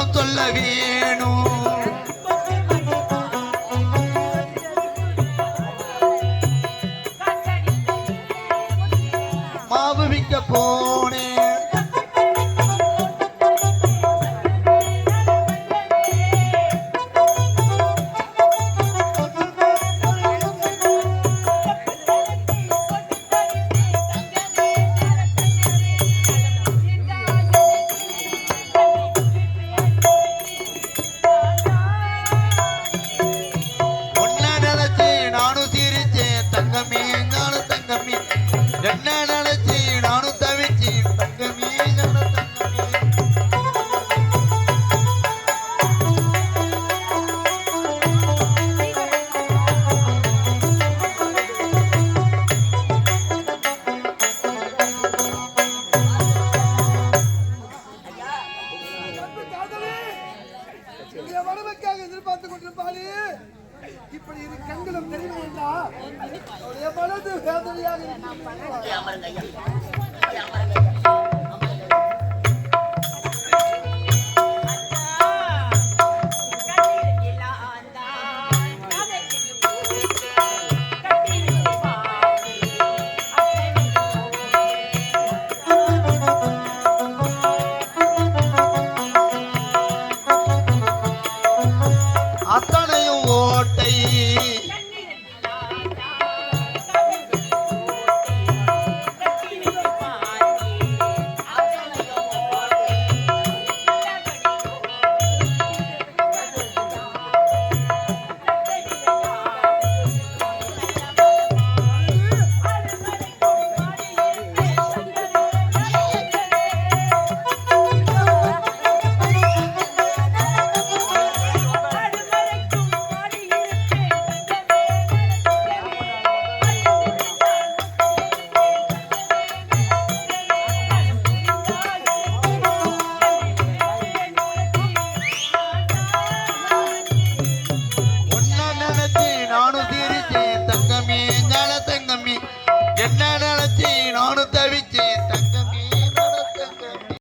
முகம் சொல்ல வீ இப்படி இரு கண்களும் தெரிந்து கொண்டா மனது வேதனையாக